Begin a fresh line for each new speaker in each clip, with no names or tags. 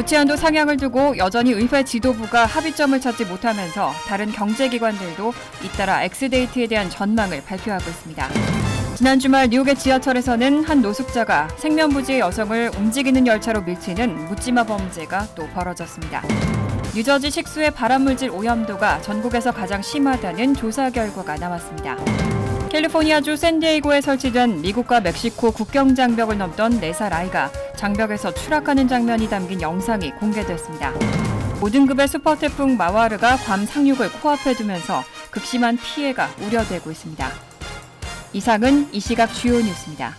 부채한도 상향을 두고 여전히 의회 지도부가 합의점을 찾지 못하면서 다른 경제기관들도 잇따라 엑스데이트에 대한 전망을 발표하고 있습니다. 지난 주말 뉴욕의 지하철에서는 한 노숙자가 생면부지의 여성을 움직이는 열차로 밀치는 묻지마 범죄가 또 벌어졌습니다. 뉴저지 식수의 발암물질 오염도가 전국에서 가장 심하다는 조사 결과가 나왔습니다. 캘리포니아주 샌디에이고에 설치된 미국과 멕시코 국경 장벽을 넘던 4살 아이가 장벽에서 추락하는 장면이 담긴 영상이 공개됐습니다. 5등급의 슈퍼 태풍 마와르가 괌 상륙을 코앞에 두면서 극심한 피해가 우려되고 있습니다. 이상은 이 시각 주요 뉴스입니다.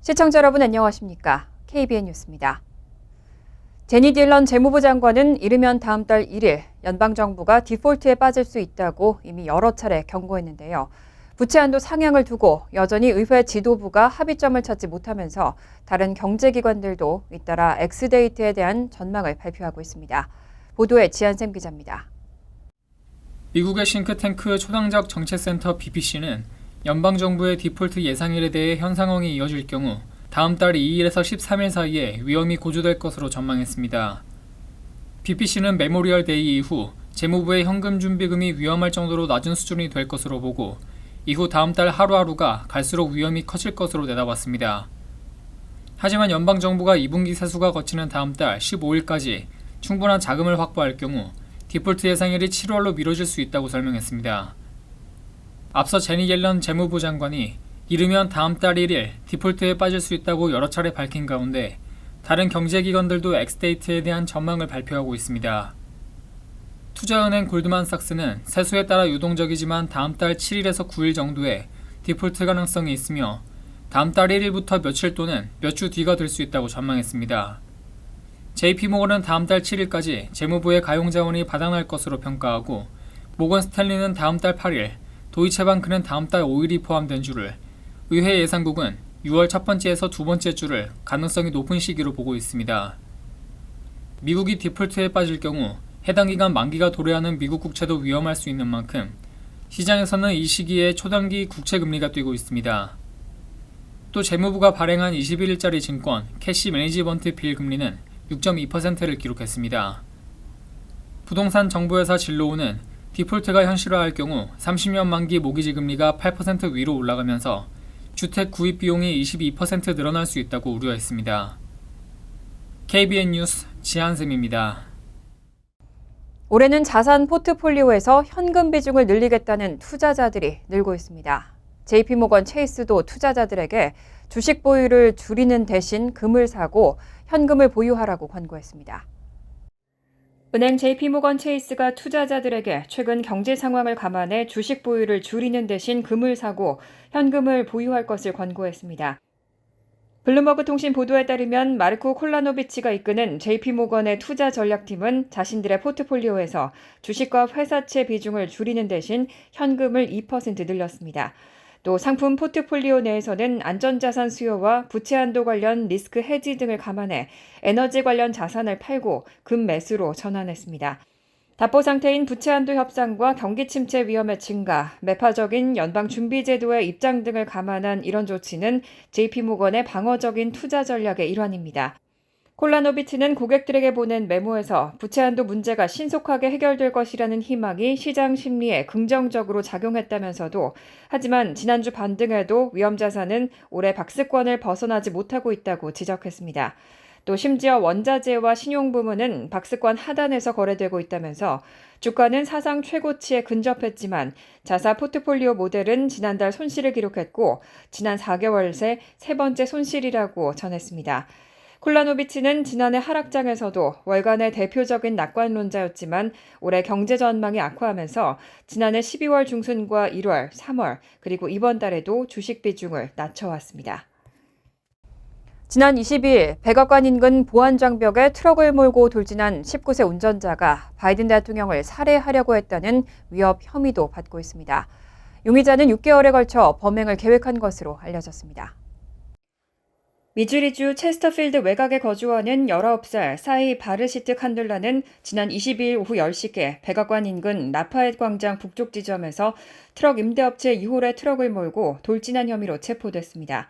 시청자 여러분 안녕하십니까? KBN 뉴스입니다. 제니 딜런 재무부 장관은 이르면 다음 달 1일 연방정부가 디폴트에 빠질 수 있다고 이미 여러 차례 경고했는데요. 부채 한도 상향을 두고 여전히 의회 지도부가 합의점을 찾지 못하면서 다른 경제기관들도 잇따라 엑스데이트에 대한 전망을 발표하고 있습니다. 보도에 지한샘 기자입니다.
미국의 싱크탱크 초당적 정책센터 BPC는 연방정부의 디폴트 예상일에 대해 현 상황이 이어질 경우 다음 달 2일에서 13일 사이에 위험이 고조될 것으로 전망했습니다. BPC는 메모리얼 데이 이후 재무부의 현금 준비금이 위험할 정도로 낮은 수준이 될 것으로 보고 이후 다음 달 하루하루가 갈수록 위험이 커질 것으로 내다봤습니다. 하지만 연방정부가 2분기 세수가 거치는 다음 달 15일까지 충분한 자금을 확보할 경우 디폴트 예상일이 7월로 미뤄질 수 있다고 설명했습니다. 앞서 제니 옐런 재무부 장관이 이르면 다음 달 1일 디폴트에 빠질 수 있다고 여러 차례 밝힌 가운데 다른 경제기관들도 엑스데이트에 대한 전망을 발표하고 있습니다. 투자은행 골드만삭스는 세수에 따라 유동적이지만 다음 달 7일에서 9일 정도에 디폴트 가능성이 있으며 다음 달 1일부터 며칠 또는 몇 주 뒤가 될 수 있다고 전망했습니다. JP모건은 다음 달 7일까지 재무부의 가용 자원이 바닥날 것으로 평가하고 모건 스탠리는 다음 달 8일, 도이체방크는 다음 달 5일이 포함된 주를, 의회 예상국은 6월 첫 번째에서 두 번째 주를 가능성이 높은 시기로 보고 있습니다. 미국이 디폴트에 빠질 경우 해당 기간 만기가 도래하는 미국 국채도 위험할 수 있는 만큼 시장에서는 이 시기에 초단기 국채 금리가 뛰고 있습니다. 또 재무부가 발행한 21일짜리 증권 캐시 매니지먼트 빌 금리는 6.2%를 기록했습니다. 부동산 정보회사 진로우는 디폴트가 현실화할 경우 30년 만기 모기지 금리가 8% 위로 올라가면서 주택 구입 비용이 22% 늘어날 수 있다고 우려했습니다. KBN 뉴스 지한샘입니다.
올해는 자산 포트폴리오에서 현금 비중을 늘리겠다는 투자자들이 늘고 있습니다. JP모건 체이스도 투자자들에게 주식 보유를 줄이는 대신 금을 사고 현금을 보유하라고 권고했습니다. 은행 JP모건 체이스가 투자자들에게 최근 경제 상황을 감안해 주식 보유를 줄이는 대신 금을 사고 현금을 보유할 것을 권고했습니다. 블룸버그 통신 보도에 따르면 마르코 콜라노비치가 이끄는 JP모건의 투자 전략팀은 자신들의 포트폴리오에서 주식과 회사채 비중을 줄이는 대신 현금을 2% 늘렸습니다. 또 상품 포트폴리오 내에서는 안전자산 수요와 부채 한도 관련 리스크 해지 등을 감안해 에너지 관련 자산을 팔고 금 매수로 전환했습니다. 답보 상태인 부채 한도 협상과 경기 침체 위험의 증가, 매파적인 연방 준비 제도의 입장 등을 감안한 이런 조치는 JP모건의 방어적인 투자 전략의 일환입니다. 콜라노비트는 고객들에게 보낸 메모에서 부채 한도 문제가 신속하게 해결될 것이라는 희망이 시장 심리에 긍정적으로 작용했다면서도 하지만 지난주 반등에도 위험 자산은 올해 박스권을 벗어나지 못하고 있다고 지적했습니다. 또 심지어 원자재와 신용 부문은 박스권 하단에서 거래되고 있다면서 주가는 사상 최고치에 근접했지만 자사 포트폴리오 모델은 지난달 손실을 기록했고 지난 4개월 새 세 번째 손실이라고 전했습니다. 콜라노비치는 지난해 하락장에서도 월간의 대표적인 낙관론자였지만 올해 경제 전망이 악화하면서 지난해 12월 중순과 1월, 3월 그리고 이번 달에도 주식 비중을 낮춰왔습니다. 지난 22일 백악관 인근 보안장벽에 트럭을 몰고 돌진한 19세 운전자가 바이든 대통령을 살해하려고 했다는 위협 혐의도 받고 있습니다. 용의자는 6개월에 걸쳐 범행을 계획한 것으로 알려졌습니다. 미주리주 체스터필드 외곽에 거주하는 19살 사이 바르시트 칸둘라는 지난 22일 오후 10시께 백악관 인근 라파엣 광장 북쪽 지점에서 트럭 임대업체 2홀의 트럭을 몰고 돌진한 혐의로 체포됐습니다.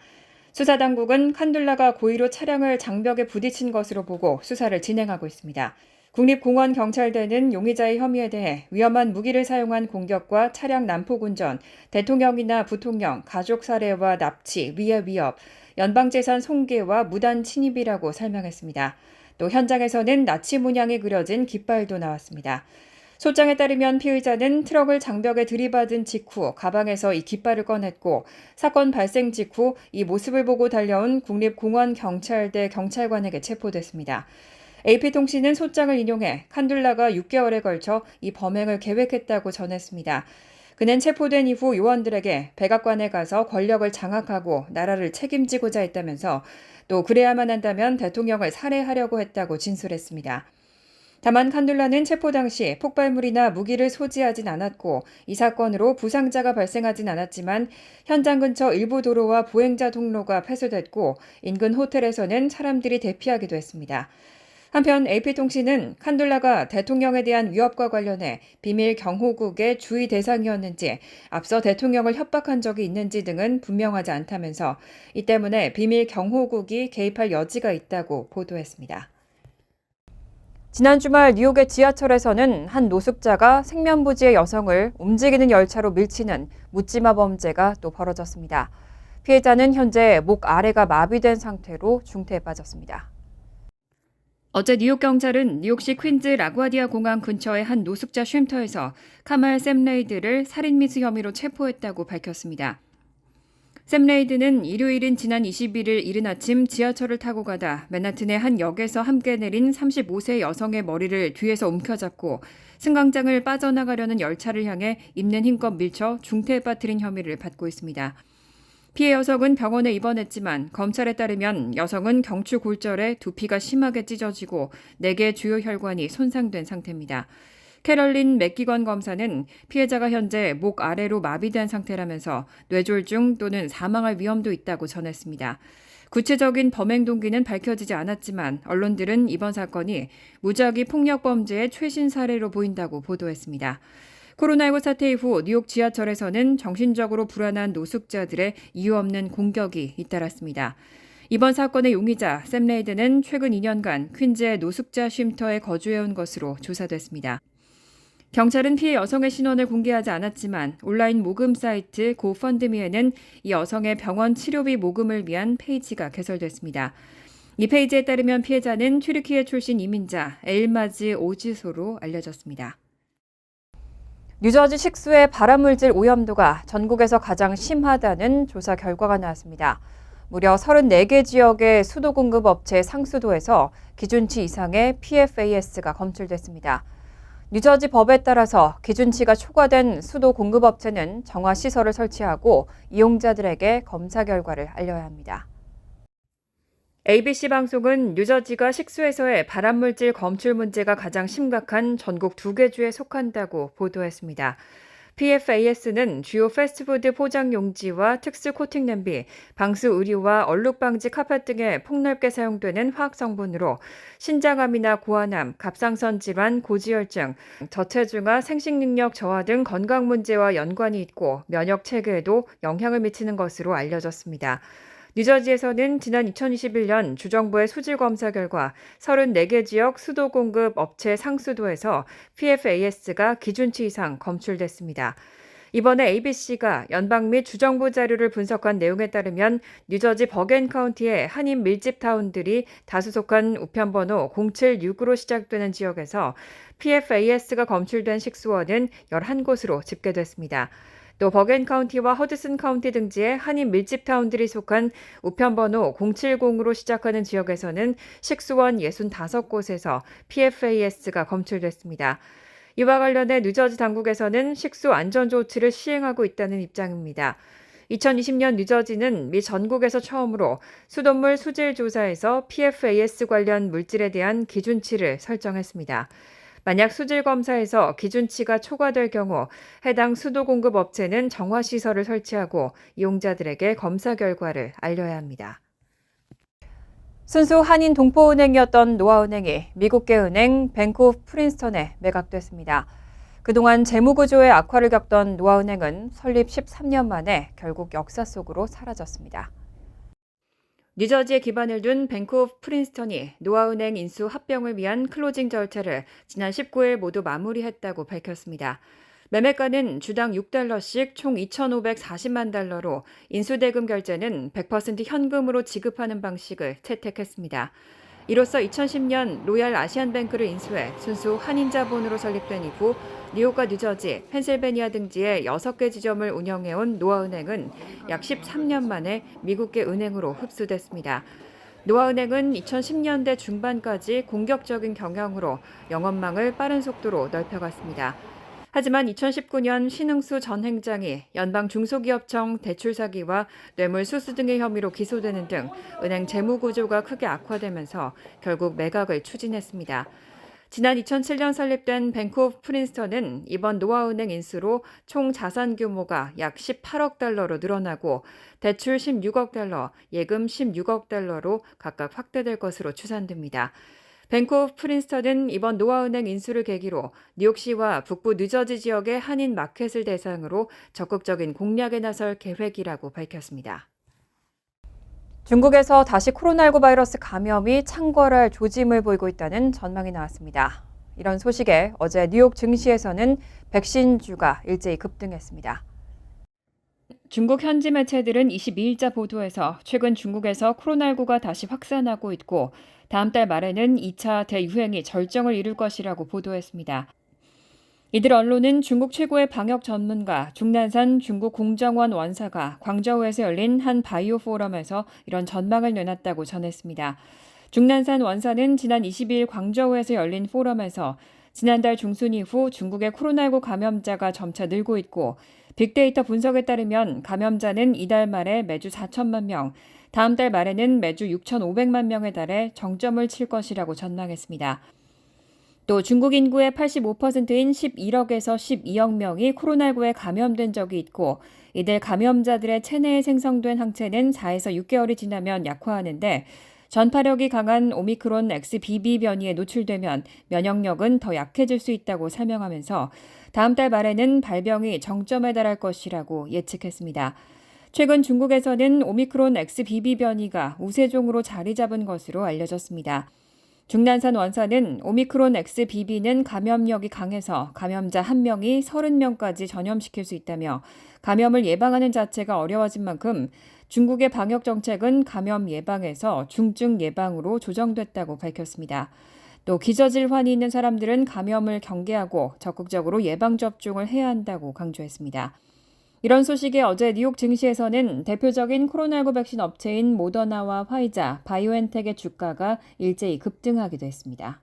수사당국은 칸둘라가 고의로 차량을 장벽에 부딪힌 것으로 보고 수사를 진행하고 있습니다. 국립공원경찰대는 용의자의 혐의에 대해 위험한 무기를 사용한 공격과 차량 난폭 운전, 대통령이나 부통령, 가족 살해와 납치, 위해 위협, 연방재산 손괴와 무단 침입이라고 설명했습니다. 또 현장에서는 나치 문양이 그려진 깃발도 나왔습니다. 소장에 따르면 피의자는 트럭을 장벽에 들이받은 직후 가방에서 이 깃발을 꺼냈고 사건 발생 직후 이 모습을 보고 달려온 국립공원경찰대 경찰관에게 체포됐습니다. AP통신은 소장을 인용해 칸둘라가 6개월에 걸쳐 이 범행을 계획했다고 전했습니다. 그는 체포된 이후 요원들에게 백악관에 가서 권력을 장악하고 나라를 책임지고자 했다면서 또 그래야만 한다면 대통령을 살해하려고 했다고 진술했습니다. 다만 칸둘라는 체포 당시 폭발물이나 무기를 소지하진 않았고 이 사건으로 부상자가 발생하진 않았지만 현장 근처 일부 도로와 보행자 통로가 폐쇄됐고 인근 호텔에서는 사람들이 대피하기도 했습니다. 한편 AP통신은 칸둘라가 대통령에 대한 위협과 관련해 비밀 경호국의 주의 대상이었는지 앞서 대통령을 협박한 적이 있는지 등은 분명하지 않다면서 이 때문에 비밀 경호국이 개입할 여지가 있다고 보도했습니다. 지난 주말 뉴욕의 지하철에서는 한 노숙자가 생면부지의 여성을 움직이는 열차로 밀치는 묻지마 범죄가 또 벌어졌습니다. 피해자는 현재 목 아래가 마비된 상태로 중태에 빠졌습니다. 어제 뉴욕 경찰은 뉴욕시 퀸즈 라구아디아 공항 근처의 한 노숙자 쉼터에서 카말 샘레이드를 살인 미수 혐의로 체포했다고 밝혔습니다. 샘 레이드는 일요일인 지난 21일 이른 아침 지하철을 타고 가다 맨하튼의 한 역에서 함께 내린 35세 여성의 머리를 뒤에서 움켜잡고 승강장을 빠져나가려는 열차를 향해 입는 힘껏 밀쳐 중태에 빠뜨린 혐의를 받고 있습니다. 피해 여성은 병원에 입원했지만 검찰에 따르면 여성은 경추 골절에 두피가 심하게 찢어지고 4개 주요 혈관이 손상된 상태입니다. 캐럴린 맥기건 검사는 피해자가 현재 목 아래로 마비된 상태라면서 뇌졸중 또는 사망할 위험도 있다고 전했습니다. 구체적인 범행 동기는 밝혀지지 않았지만 언론들은 이번 사건이 무작위 폭력 범죄의 최신 사례로 보인다고 보도했습니다. 코로나19 사태 이후 뉴욕 지하철에서는 정신적으로 불안한 노숙자들의 이유 없는 공격이 잇따랐습니다. 이번 사건의 용의자 샘 레이드는 최근 2년간 퀸즈의 노숙자 쉼터에 거주해온 것으로 조사됐습니다. 경찰은 피해 여성의 신원을 공개하지 않았지만 온라인 모금 사이트 고펀드미에는 이 여성의 병원 치료비 모금을 위한 페이지가 개설됐습니다. 이 페이지에 따르면 피해자는 튀르키예 출신 이민자 엘마즈 오지소로 알려졌습니다. 뉴저지 식수의 발암물질 오염도가 전국에서 가장 심하다는 조사 결과가 나왔습니다. 무려 34개 지역의 수도 공급 업체 상수도에서 기준치 이상의 PFAS가 검출됐습니다. 뉴저지 법에 따라서 기준치가 초과된 수도 공급 업체는 정화 시설을 설치하고 이용자들에게 검사 결과를 알려야 합니다. ABC 방송은 뉴저지가 식수에서의 발암물질 검출 문제가 가장 심각한 전국 두 개 주에 속한다고 보도했습니다. PFAS는 주요 패스트푸드 포장 용지와 특수 코팅 냄비, 방수 의류와 얼룩 방지 카펫 등에 폭넓게 사용되는 화학 성분으로 신장암이나 고환암, 갑상선 질환, 고지혈증, 저체중아, 생식 능력 저하 등 건강 문제와 연관이 있고 면역 체계에도 영향을 미치는 것으로 알려졌습니다. 뉴저지에서는 지난 2021년 주정부의 수질 검사 결과 34개 지역 수도 공급 업체 상수도에서 PFAS가 기준치 이상 검출됐습니다. 이번에 ABC가 연방 및 주정부 자료를 분석한 내용에 따르면 뉴저지 버겐 카운티의 한인 밀집 타운들이 다수 속한 우편번호 076으로 시작되는 지역에서 PFAS가 검출된 식수원은 11곳으로 집계됐습니다. 또 버겐 카운티와 허드슨 카운티 등지의 한인 밀집 타운들이 속한 우편번호 070으로 시작하는 지역에서는 식수원 65곳에서 PFAS가 검출됐습니다. 이와 관련해 뉴저지 당국에서는 식수 안전 조치를 시행하고 있다는 입장입니다. 2020년 뉴저지는 미 전국에서 처음으로 수돗물 수질 조사에서 PFAS 관련 물질에 대한 기준치를 설정했습니다. 만약 수질 검사에서 기준치가 초과될 경우 해당 수도 공급 업체는 정화 시설을 설치하고 이용자들에게 검사 결과를 알려야 합니다. 순수 한인 동포은행이었던 노아은행이 미국계 은행 뱅크 오브 프린스턴에 매각됐습니다. 그동안 재무구조의 악화를 겪던 노아은행은 설립 13년 만에 결국 역사 속으로 사라졌습니다. 뉴저지에 기반을 둔 뱅크 오브 프린스턴이 노아은행 인수 합병을 위한 클로징 절차를 지난 19일 모두 마무리했다고 밝혔습니다. 매매가는 주당 6달러씩 총 2,540만 달러로 인수대금 결제는 100% 현금으로 지급하는 방식을 채택했습니다. 이로써 2010년 로얄 아시안뱅크를 인수해 순수 한인 자본으로 설립된 이후 뉴욕과 뉴저지, 펜실베니아 등지에 6개 지점을 운영해온 노아은행은 약 13년 만에 미국계 은행으로 흡수됐습니다. 노아은행은 2010년대 중반까지 공격적인 경영으로 영업망을 빠른 속도로 넓혀갔습니다. 하지만 2019년 신흥수 전 행장이 연방 중소기업청 대출 사기와 뇌물 수수 등의 혐의로 기소되는 등 은행 재무 구조가 크게 악화되면서 결국 매각을 추진했습니다. 지난 2007년 설립된 뱅크 오브 프린스턴은 이번 노아은행 인수로 총 자산 규모가 약 18억 달러로 늘어나고 대출 16억 달러, 예금 16억 달러로 각각 확대될 것으로 추산됩니다. 뱅크 오브 프린스턴은 이번 노아은행 인수를 계기로 뉴욕시와 북부 뉴저지 지역의 한인 마켓을 대상으로 적극적인 공략에 나설 계획이라고 밝혔습니다. 중국에서 다시 코로나19 바이러스 감염이 창궐할 조짐을 보이고 있다는 전망이 나왔습니다. 이런 소식에 어제 뉴욕 증시에서는 백신주가 일제히 급등했습니다. 중국 현지 매체들은 22일자 보도에서 최근 중국에서 코로나19가 다시 확산하고 있고 다음 달 말에는 2차 대유행이 절정을 이룰 것이라고 보도했습니다. 이들 언론은 중국 최고의 방역 전문가 중난산 중국 공정원 원사가 광저우에서 열린 한 바이오 포럼에서 이런 전망을 내놨다고 전했습니다. 중난산 원사는 지난 22일 광저우에서 열린 포럼에서 지난달 중순 이후 중국의 코로나19 감염자가 점차 늘고 있고 빅데이터 분석에 따르면 감염자는 이달 말에 매주 4천만 명, 다음 달 말에는 매주 6,500만 명에 달해 정점을 칠 것이라고 전망했습니다. 또 중국 인구의 85%인 11억에서 12억 명이 코로나19에 감염된 적이 있고 이들 감염자들의 체내에 생성된 항체는 4에서 6개월이 지나면 약화하는데 전파력이 강한 오미크론 XBB 변이에 노출되면 면역력은 더 약해질 수 있다고 설명하면서 다음 달 말에는 발병이 정점에 달할 것이라고 예측했습니다. 최근 중국에서는 오미크론 XBB 변이가 우세종으로 자리 잡은 것으로 알려졌습니다. 중난산 원사는 오미크론 XBB는 감염력이 강해서 감염자 1명이 30명까지 전염시킬 수 있다며 감염을 예방하는 자체가 어려워진 만큼 중국의 방역 정책은 감염 예방에서 중증 예방으로 조정됐다고 밝혔습니다. 또 기저질환이 있는 사람들은 감염을 경계하고 적극적으로 예방접종을 해야 한다고 강조했습니다. 이런 소식에 어제 뉴욕 증시에서는 대표적인 코로나19 백신 업체인 모더나와 화이자, 바이오엔텍의 주가가 일제히 급등하기도 했습니다.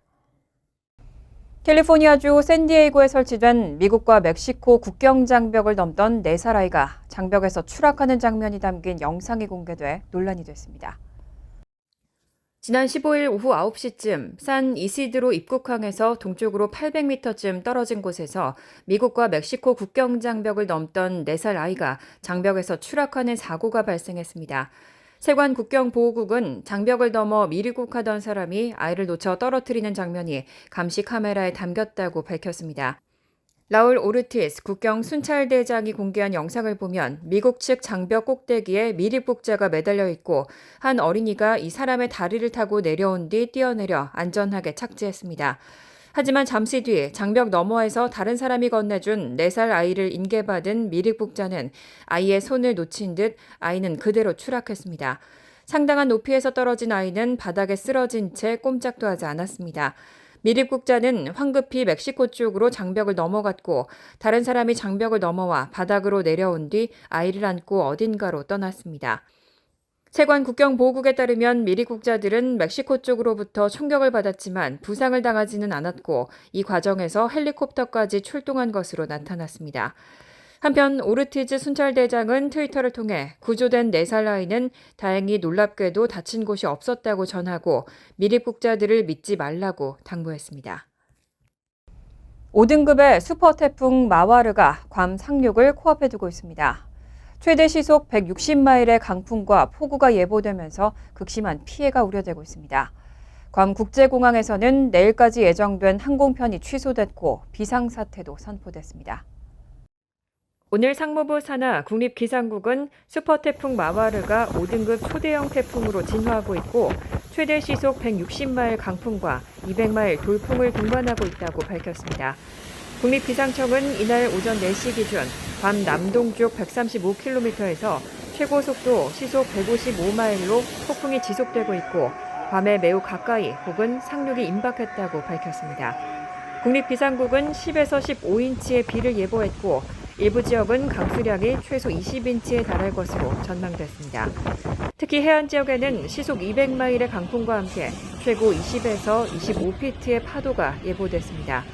캘리포니아주 샌디에이고에 설치된 미국과 멕시코 국경 장벽을 넘던 4살 아이가 장벽에서 추락하는 장면이 담긴 영상이 공개돼 논란이 됐습니다. 지난 15일 오후 9시쯤 산 이시드로 입국항에서 동쪽으로 800m쯤 떨어진 곳에서 미국과 멕시코 국경 장벽을 넘던 4살 아이가 장벽에서 추락하는 사고가 발생했습니다. 세관 국경 보호국은 장벽을 넘어 미리국하던 사람이 아이를 놓쳐 떨어뜨리는 장면이 감시 카메라에 담겼다고 밝혔습니다. 라울 오르티스 국경 순찰대장이 공개한 영상을 보면 미국 측 장벽 꼭대기에 미립 국자가 매달려 있고 한 어린이가 이 사람의 다리를 타고 내려온 뒤 뛰어내려 안전하게 착지했습니다. 하지만 잠시 뒤 장벽 너머에서 다른 사람이 건네준 4살 아이를 인계받은 미립 국자는 아이의 손을 놓친 듯 아이는 그대로 추락했습니다. 상당한 높이에서 떨어진 아이는 바닥에 쓰러진 채 꼼짝도 하지 않았습니다. 미립국자는 황급히 멕시코 쪽으로 장벽을 넘어갔고 다른 사람이 장벽을 넘어와 바닥으로 내려온 뒤 아이를 안고 어딘가로 떠났습니다. 세관 국경보호국에 따르면 미리국자들은 멕시코 쪽으로부터 총격을 받았지만 부상을 당하지는 않았고 이 과정에서 헬리콥터까지 출동한 것으로 나타났습니다. 한편 오르티즈 순찰대장은 트위터를 통해 구조된 4살 아이는 다행히 놀랍게도 다친 곳이 없었다고 전하고 미립국자들을 믿지 말라고 당부했습니다. 5등급의 슈퍼 태풍 마와르가 괌 상륙을 코앞에 두고 있습니다. 최대 시속 160마일의 강풍과 폭우가 예보되면서 극심한 피해가 우려되고 있습니다. 괌 국제공항에서는 내일까지 예정된 항공편이 취소됐고 비상사태도 선포됐습니다. 오늘 상무부 산하 국립기상국은 슈퍼태풍 마와르가 5등급 초대형 태풍으로 진화하고 있고 최대 시속 160마일 강풍과 200마일 돌풍을 동반하고 있다고 밝혔습니다. 국립기상청은 이날 오전 4시 기준 밤 남동쪽 135km에서 최고 속도 시속 155마일로 폭풍이 지속되고 있고 밤에 매우 가까이 혹은 상륙이 임박했다고 밝혔습니다. 국립기상국은 10에서 15인치의 비를 예보했고 일부 지역은 강수량이 최소 20인치에 달할 것으로 전망됐습니다. 특히 해안 지역에는 시속 200마일의 강풍과 함께 최고 20에서 25피트의 파도가 예보됐습니다.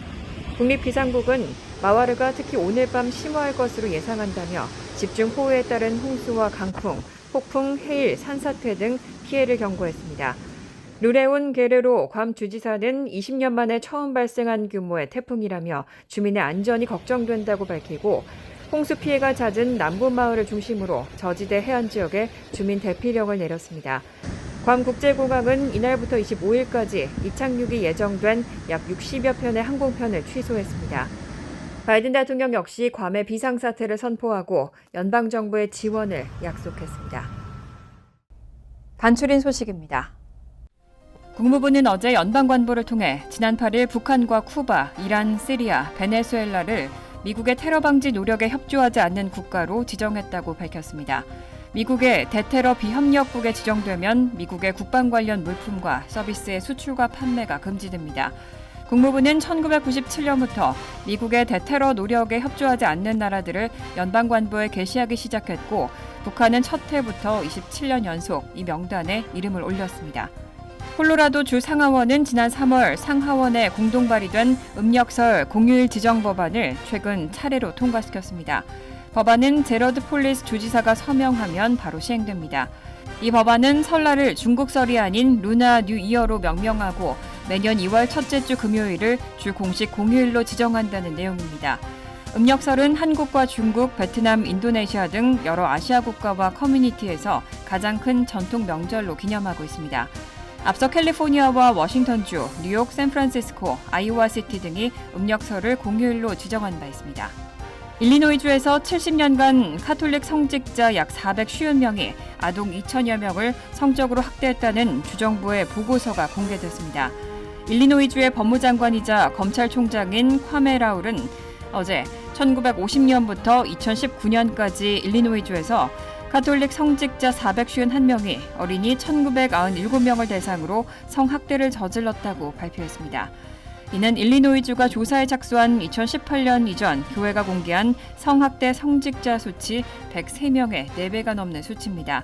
국립기상국은 마와르가 특히 오늘 밤 심화할 것으로 예상한다며 집중호우에 따른 홍수와 강풍, 폭풍, 해일, 산사태 등 피해를 경고했습니다. 루레온 게르로 괌 주지사는 20년 만에 처음 발생한 규모의 태풍이라며 주민의 안전이 걱정된다고 밝히고 홍수 피해가 잦은 남부 마을을 중심으로 저지대 해안 지역에 주민 대피령을 내렸습니다. 괌 국제공항은 이날부터 25일까지 이착륙이 예정된 약 60여 편의 항공편을 취소했습니다. 바이든 대통령 역시 괌의 비상사태를 선포하고 연방정부의 지원을 약속했습니다. 간추린 소식입니다. 국무부는 어제 연방관보를 통해 지난 8일 북한과 쿠바, 이란, 시리아, 베네수엘라를 미국의 테러 방지 노력에 협조하지 않는 국가로 지정했다고 밝혔습니다. 미국의 대테러 비협력국에 지정되면 미국의 국방 관련 물품과 서비스의 수출과 판매가 금지됩니다. 국무부는 1997년부터 미국의 대테러 노력에 협조하지 않는 나라들을 연방관보에 게시하기 시작했고 북한은 첫 해부터 27년 연속 이 명단에 이름을 올렸습니다. 콜로라도 주 상하원은 지난 3월 상하원에 공동 발의된 음력설 공휴일 지정 법안을 최근 차례로 통과시켰습니다. 법안은 제러드 폴리스 주지사가 서명하면 바로 시행됩니다. 이 법안은 설날을 중국설이 아닌 루나 뉴 이어로 명명하고 매년 2월 첫째 주 금요일을 주 공식 공휴일로 지정한다는 내용입니다. 음력설은 한국과 중국, 베트남, 인도네시아 등 여러 아시아 국가와 커뮤니티에서 가장 큰 전통 명절로 기념하고 있습니다. 앞서 캘리포니아와 워싱턴주, 뉴욕, 샌프란시스코, 아이오와시티 등이 음력설을 공휴일로 지정한 바 있습니다. 일리노이주에서 70년간 카톨릭 성직자 약 450명이 아동 2천여 명을 성적으로 학대했다는 주정부의 보고서가 공개됐습니다. 일리노이주의 법무장관이자 검찰총장인 콰메 라울은 어제 1950년부터 2019년까지 일리노이주에서 가톨릭 성직자 451명이 어린이 1997명을 대상으로 성학대를 저질렀다고 발표했습니다. 이는 일리노이주가 조사에 착수한 2018년 이전 교회가 공개한 성학대 성직자 수치 103명의 4배가 넘는 수치입니다.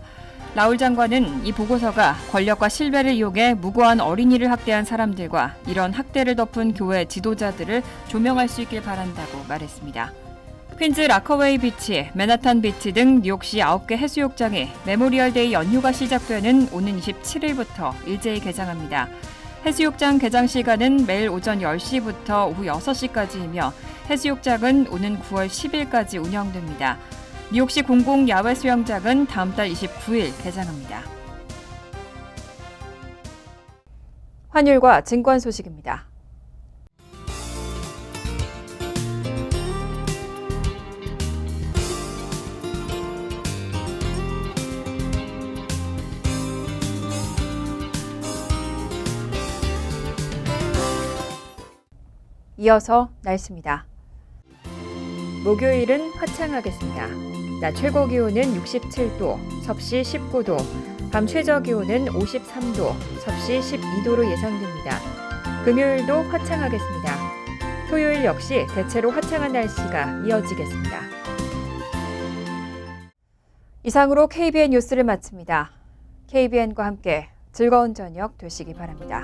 라울 장관은 이 보고서가 권력과 신뢰를 이용해 무고한 어린이를 학대한 사람들과 이런 학대를 덮은 교회 지도자들을 조명할 수 있길 바란다고 말했습니다. 퀸즈 라커웨이 비치, 맨하탄 비치 등 뉴욕시 9개 해수욕장에 메모리얼 데이 연휴가 시작되는 오는 27일부터 일제히 개장합니다. 해수욕장 개장 시간은 매일 오전 10시부터 오후 6시까지이며 해수욕장은 오는 9월 10일까지 운영됩니다. 뉴욕시 공공 야외 수영장은 다음 달 29일 개장합니다. 환율과 증권 소식입니다. 이어서 날씨입니다. 목요일은 화창하겠습니다. 낮 최고 기온은 67도, 섭씨 19도, 밤 최저 기온은 53도, 섭씨 12도로 예상됩니다. 금요일도 화창하겠습니다. 토요일 역시 대체로 화창한 날씨가 이어지겠습니다. 이상으로 KBN 뉴스를 마칩니다. KBN과 함께 즐거운 저녁 되시기 바랍니다.